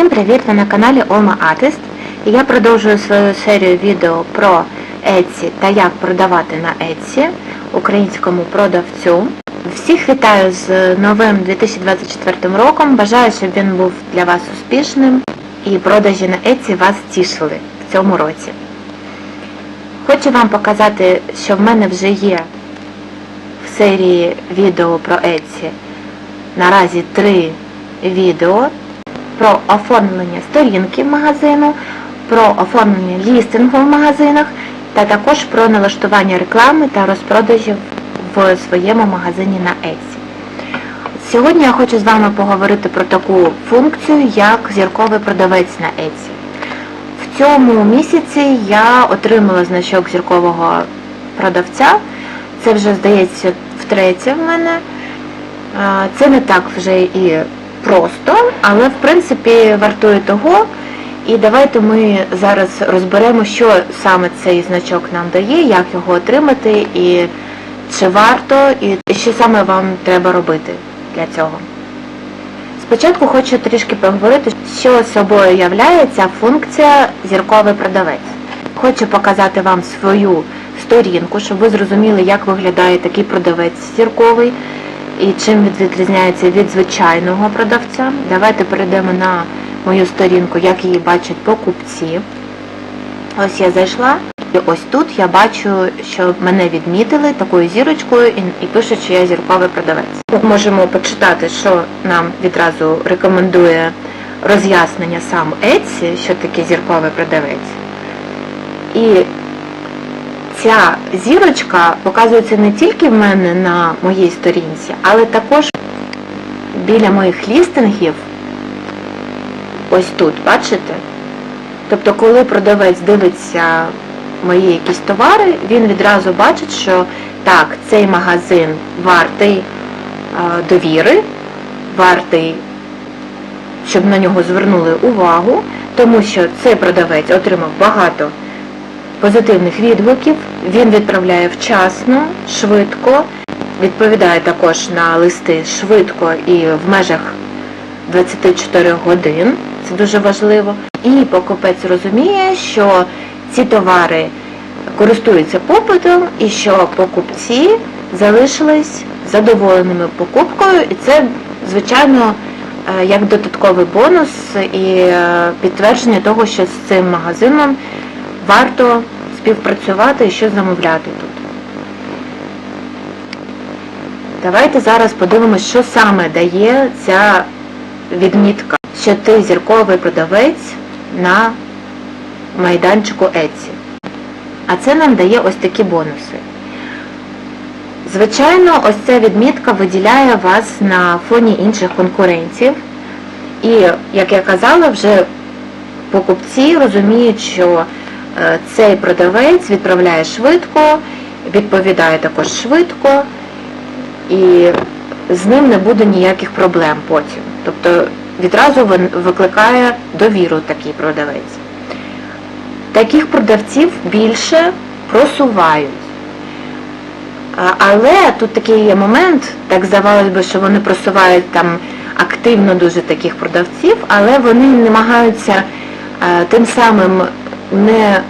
Всім привіт! Ви на каналі Alma Artist і я продовжую свою серію відео про Etsy та як продавати на Etsy українському продавцю. Всіх вітаю з новим 2024 роком. Бажаю, щоб він був для вас успішним і продажі на Etsy вас тішили в цьому році. Хочу вам показати, що в мене вже є в серії відео про Etsy наразі три відео про оформлення сторінки магазину, про оформлення лістингу в магазинах та також про налаштування реклами та розпродажів в своєму магазині на Etsy. Сьогодні я хочу з вами поговорити про таку функцію, як зірковий продавець на Etsy. В цьому місяці я отримала значок зіркового продавця. Це вже, здається, втретє в мене. Це не так вже і просто, але в принципі вартує того. І давайте ми зараз розберемо, що саме цей значок нам дає, як його отримати, і чи варто, і що саме вам треба робити для цього. Спочатку хочу трішки поговорити, що собою являє ця функція зірковий продавець. Хочу показати вам свою сторінку, щоб ви зрозуміли, як виглядає такий продавець зірковий і чим він відрізняється від звичайного продавця. Давайте перейдемо на мою сторінку, як її бачать покупці. Ось я зайшла, і ось тут я бачу, що мене відмітили такою зірочкою і, і пишуть, що я зірковий продавець. Ми можемо почитати, що нам відразу рекомендує роз'яснення сам Etsy, що таке зірковий продавець. І ця зірочка показується не тільки в мене на моїй сторінці, але також біля моїх лістингів, ось тут, бачите? Тобто, коли продавець дивиться мої якісь товари, він відразу бачить, що так, цей магазин вартий е, довіри, вартий, щоб на нього звернули увагу, тому що цей продавець отримав багато позитивних відгуків, він відправляє вчасно, швидко, відповідає також на листи швидко і в межах 24 годин, це дуже важливо. І покупець розуміє, що ці товари користуються попитом і що покупці залишились задоволеними покупкою, і це, звичайно, е, як додатковий бонус і е, підтвердження того, що з цим магазином варто співпрацювати і що замовляти тут. Давайте зараз подивимось, що саме дає ця відмітка, що ти зірковий продавець на майданчику Etsy. А це нам дає ось такі бонуси. Звичайно, ось ця відмітка виділяє вас на фоні інших конкурентів. І, як я казала, вже покупці розуміють, що цей продавець відправляє швидко, відповідає також швидко, і з ним не буде ніяких проблем потім. Тобто відразу викликає довіру такий продавець. Таких продавців більше просувають. Але тут такий є момент, так здавалось би, що вони просувають там активно дуже таких продавців, але вони намагаються е, тим самим не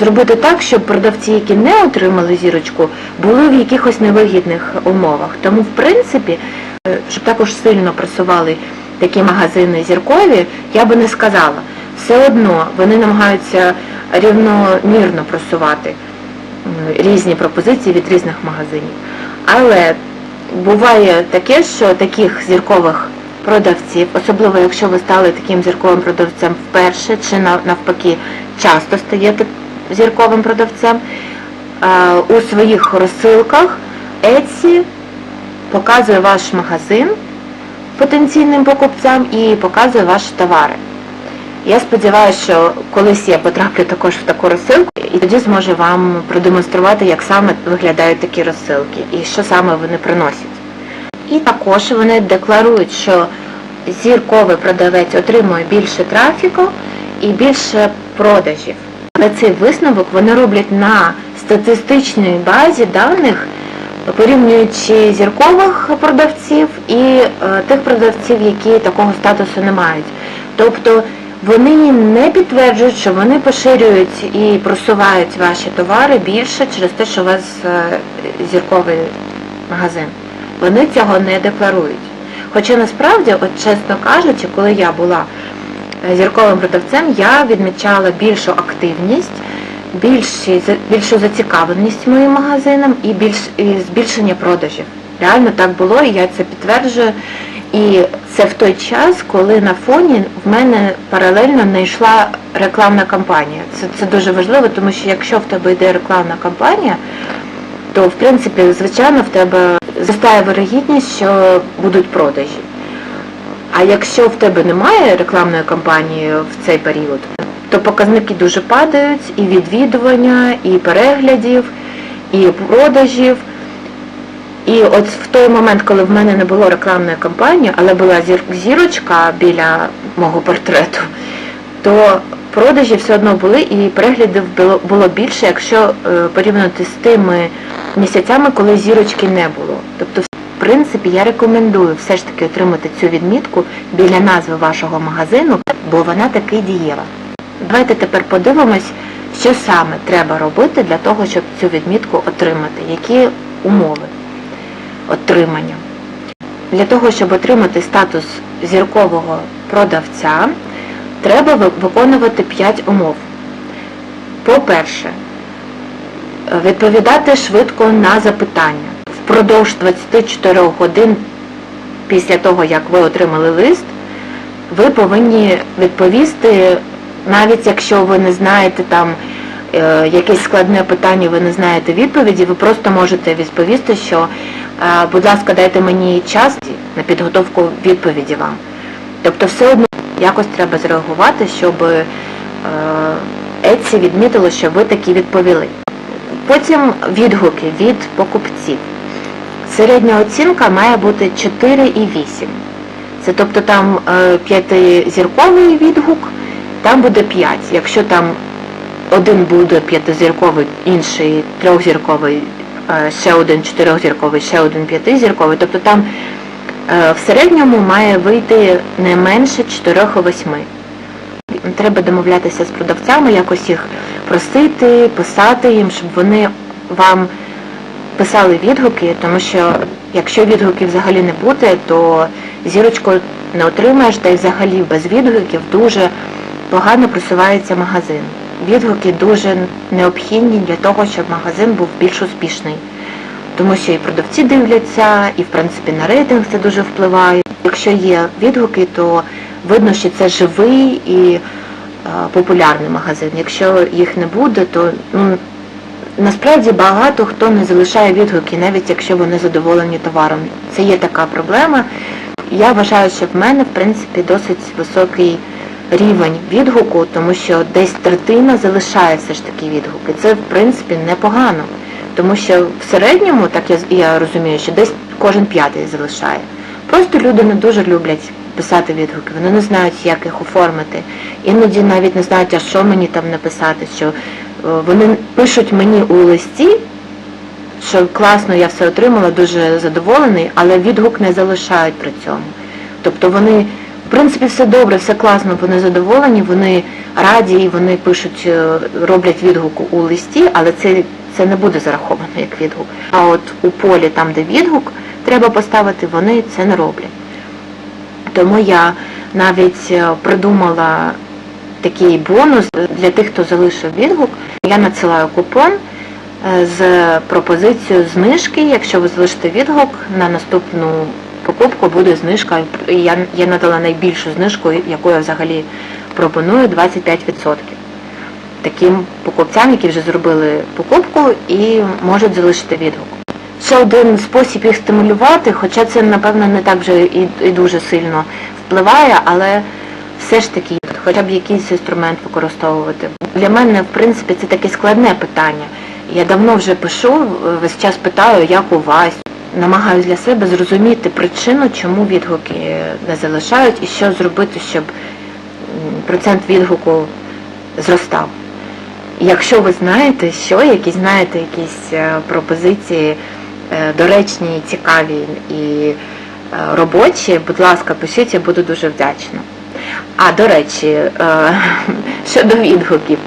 зробити так, щоб продавці, які не отримали зірочку, були в якихось невигідних умовах. Тому, в принципі, е, щоб також сильно просували такі магазини зіркові, я би не сказала. Все одно вони намагаються рівномірно просувати різні пропозиції від різних магазинів. Але буває таке, що таких зіркових продавців, особливо якщо ви стали таким зірковим продавцем вперше, чи навпаки часто стаєте зірковим продавцем, е, у своїх розсилках Etsy показує ваш магазин потенційним покупцям і показує ваші товари. Я сподіваюся, що колись я потраплю також в таку розсилку і тоді зможу вам продемонструвати, як саме виглядають такі розсилки і що саме вони приносять. І також вони декларують, що зірковий продавець отримує більше трафіку і більше продажів. Але цей висновок вони роблять на статистичній базі даних, порівнюючи зіркових продавців і е, тих продавців, які такого статусу не мають. Тобто вони не підтверджують, що вони поширюють і просувають ваші товари більше через те, що у вас е, зірковий магазин. Вони цього не декларують. Хоча насправді, от чесно кажучи, коли я була е, зірковим продавцем, я відмічала більшу активність, більші, більшу зацікавленість моїм магазином і більш і збільшення продажів. Реально так було, і я це підтверджую. І це в той час, коли на фоні в мене паралельно не йшла рекламна кампанія. Це, це дуже важливо, тому що якщо в тебе йде рекламна кампанія, то в принципі, звичайно, в тебе зростає вирогідність, що будуть продажі. А якщо в тебе немає рекламної кампанії в цей період, то показники дуже падають і відвідування, і переглядів, і продажів. І от в той момент, коли в мене не було рекламної кампанії, але була зір- зірочка біля мого портрету, то продажі все одно були і переглядів було, було більше, якщо е, порівняти з тими місяцями, коли зірочки не було. Тобто, в принципі, я рекомендую все ж таки отримати цю відмітку біля назви вашого магазину, бо вона таки дієва. Давайте тепер подивимось, що саме треба робити для того, щоб цю відмітку отримати, які умови отримання. Для того, щоб отримати статус зіркового продавця, треба виконувати 5 умов. По-перше, відповідати швидко на запитання. Впродовж 24 годин після того, як ви отримали лист, ви повинні відповісти, навіть якщо ви не знаєте там е, якесь складне питання, ви не знаєте відповіді, ви просто можете відповісти, що е, будь ласка, дайте мені час на підготовку відповіді вам. Тобто все одно якось треба зреагувати, щоб е, Etsy відмітило, що ви таки відповіли. Потім відгуки від покупців. Середня оцінка має бути 4,8. Це тобто там е, п'ятизірковий відгук, там буде 5. Якщо там один буде п'ятизірковий, інший трьохзірковий, е, ще один чотирьохзірковий, ще один п'ятизірковий, тобто там е, в середньому має вийти не менше 4,8. Треба домовлятися з продавцями, якось їх просити, писати їм, щоб вони вам писали відгуки, тому що якщо відгуків взагалі не буде, то зірочку не отримаєш, та й взагалі без відгуків дуже погано просувається магазин. Відгуки дуже необхідні для того, щоб магазин був більш успішний. Тому що і продавці дивляться, і в принципі на рейтинг це дуже впливає. Якщо є відгуки, то видно, що це живий і е, популярний магазин. Якщо їх не буде, то ну, насправді багато хто не залишає відгуки, навіть якщо вони задоволені товаром. Це є така проблема. Я вважаю, що в мене в принципі досить високий рівень відгуку, тому що десь третина залишає все ж таки відгуки. Це в принципі непогано. Тому що в середньому, так я, я розумію, що десь кожен п'ятий залишає. Просто люди не дуже люблять писати відгуки, вони не знають, як їх оформити. Іноді навіть не знають, а що мені там написати, що вони пишуть мені у листі, що класно я все отримала, дуже задоволений, але відгук не залишають при цьому. Тобто вони, в принципі, все добре, все класно, вони задоволені, вони раді, вони пишуть, е, роблять відгук у листі, але це, це не буде зараховано як відгук. А от у полі, там, де відгук треба поставити, вони це не роблять. Тому я навіть е, придумала такий бонус для тих, хто залишив відгук. Я надсилаю купон е, з пропозицією знижки. Якщо ви залишите відгук, на наступну покупку буде знижка. Я, я надала найбільшу знижку, яку я взагалі пропоную 25%. Таким покупцям, які вже зробили покупку і можуть залишити відгук. Ще один спосіб їх стимулювати, хоча це, напевно, не так вже і, і дуже сильно впливає, але все ж таки, хоча б якийсь інструмент використовувати. Для мене, в принципі, це таке складне питання. Я давно вже пишу, весь час питаю, як у вас. Намагаюся для себе зрозуміти причину, чому відгуки не залишають і що зробити, щоб процент відгуку зростав. Якщо ви знаєте, що, які знаєте якісь е, пропозиції е, доречні, цікаві і е, робочі, будь ласка, пишіть, я буду дуже вдячна. А, до речі, е, щодо відгуків.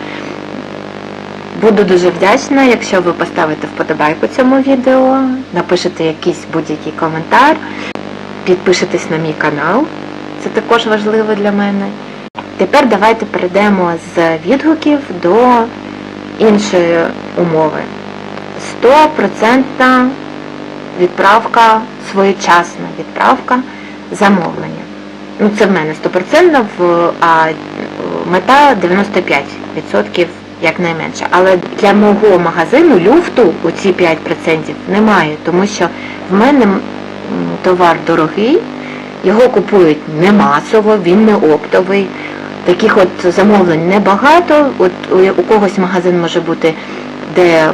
Буду дуже вдячна, якщо ви поставите вподобайку цьому відео, напишете якийсь будь-який коментар, підпишетесь на мій канал, це також важливо для мене. Тепер давайте перейдемо з відгуків до іншої умови. 100% відправка, своєчасна відправка замовлення. Ну, це в мене 100%, а мета 95% якнайменше. Але для мого магазину люфту у ці 5% немає, тому що в мене товар дорогий, його купують не масово, він не оптовий. Таких от замовлень небагато. От у когось магазин може бути, де е,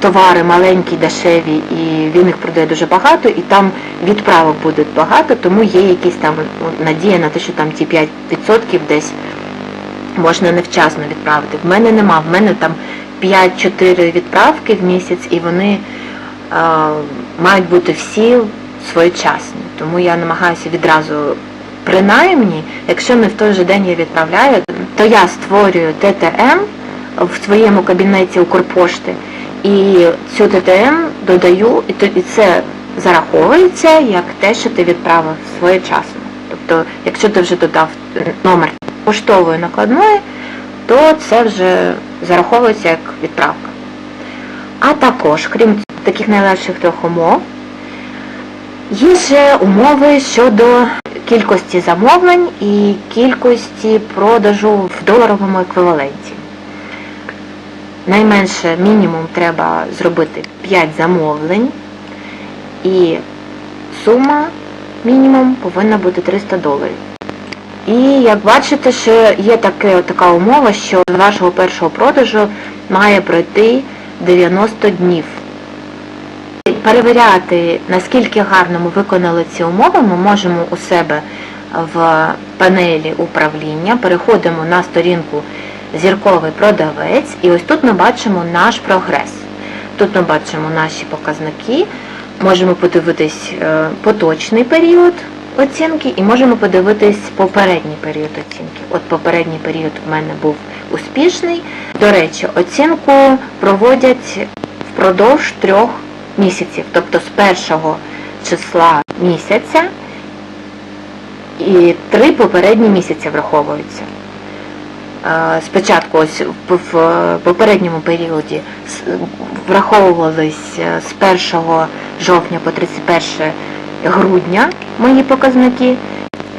товари маленькі, дешеві, і він їх продає дуже багато, і там відправок буде багато, тому є якісь там ну, надія на те, що там ті 5% десь можна невчасно відправити. В мене нема, в мене там 5-4 відправки в місяць, і вони е, мають бути всі своєчасні. Тому я намагаюся відразу, принаймні, якщо не в той же день я відправляю, то я створюю ТТМ в своєму кабінеті Укрпошти і цю ТТМ додаю, і це зараховується як те, що ти відправив своєчасно. Тобто, якщо ти вже додав номер поштової накладної, то це вже зараховується як відправка. А також, крім таких найлегших трьох умов, є ще умови щодо кількості замовлень і кількості продажу в доларовому еквіваленті. Найменше мінімум треба зробити 5 замовлень і сума мінімум повинна бути 300 доларів. І як бачите, ще є таке, така умова, що з вашого першого продажу має пройти 90 днів. Перевіряти, наскільки гарно ми виконали ці умови, ми можемо у себе в панелі управління, переходимо на сторінку Зірковий продавець, і ось тут ми бачимо наш прогрес. Тут ми бачимо наші показники, можемо подивитись е, поточний період оцінки і можемо подивитись попередній період оцінки. От попередній період в мене був успішний. До речі, оцінку проводять впродовж трьох місяців, тобто з першого числа місяця і три попередні місяці враховуються. Спочатку ось в попередньому періоді враховувались е, з 1 жовтня по 31 грудня мої показники.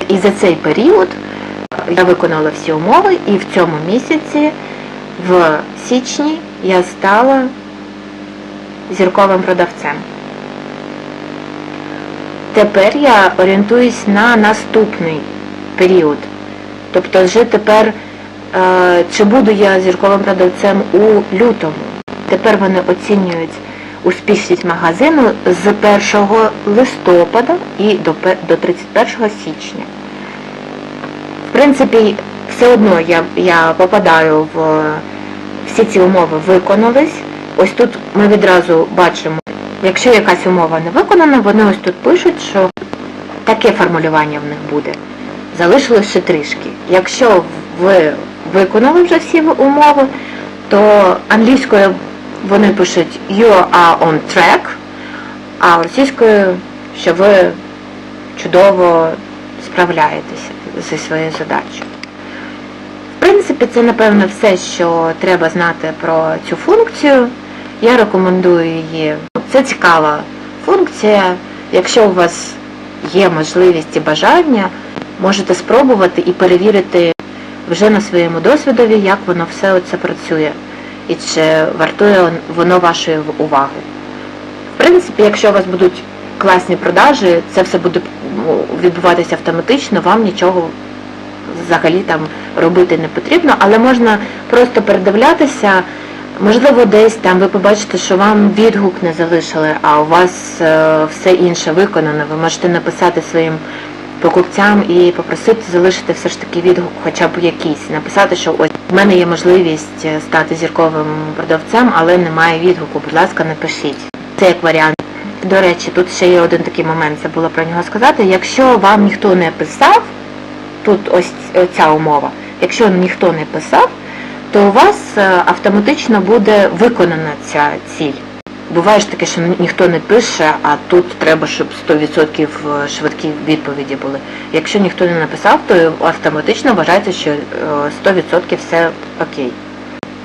І за цей період я виконала всі умови і в цьому місяці, в січні, я стала зірковим продавцем. Тепер я орієнтуюсь на наступний період. Тобто вже тепер, чи буду я зірковим продавцем у лютому. Тепер вони оцінюють успішність магазину з 1 листопада і до 31 січня. В принципі, все одно я, я попадаю в всі ці умови виконались. Ось тут ми відразу бачимо, якщо якась умова не виконана, вони ось тут пишуть, що таке формулювання в них буде. Залишилось ще трішки. Якщо ви виконали вже всі умови, то англійською вони пишуть you are on track, а російською, що ви чудово справляєтеся зі своєю задачею. В принципі, це, напевно, все, що треба знати про цю функцію. Я рекомендую її. Це цікава функція. Якщо у вас є можливість і бажання, можете спробувати і перевірити вже на своєму досвідові, як воно все це працює і чи вартує воно вашої уваги. В принципі, якщо у вас будуть класні продажі, це все буде ну, відбуватися автоматично, вам нічого взагалі там робити не потрібно, але можна просто передивлятися. Можливо, десь там ви побачите, що вам відгук не залишили, а у вас е, все інше виконано. Ви можете написати своїм покупцям і попросити залишити все ж таки відгук, хоча б якийсь. Написати, що ось в мене є можливість е, стати зірковим продавцем, але немає відгуку. Будь ласка, напишіть. Це як варіант. До речі, тут ще є один такий момент, забула про нього сказати. Якщо вам ніхто не писав, тут ось ця умова. Якщо ніхто не писав, то у вас е, автоматично буде виконана ця ціль. Буває ж таке, що ніхто не пише, а тут треба, щоб 100% швидкі відповіді були. Якщо ніхто не написав, то автоматично вважається, що е, 100% все окей.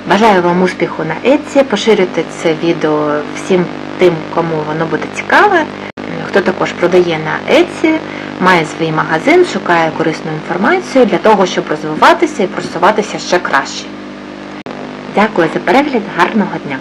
Бажаю вам успіху на Etsy, поширюйте це відео всім тим, кому воно буде цікаве. Хто також продає на Etsy, має свій магазин, шукає корисну інформацію для того, щоб розвиватися і просуватися ще краще. Дякую за перегляд, гарного дня!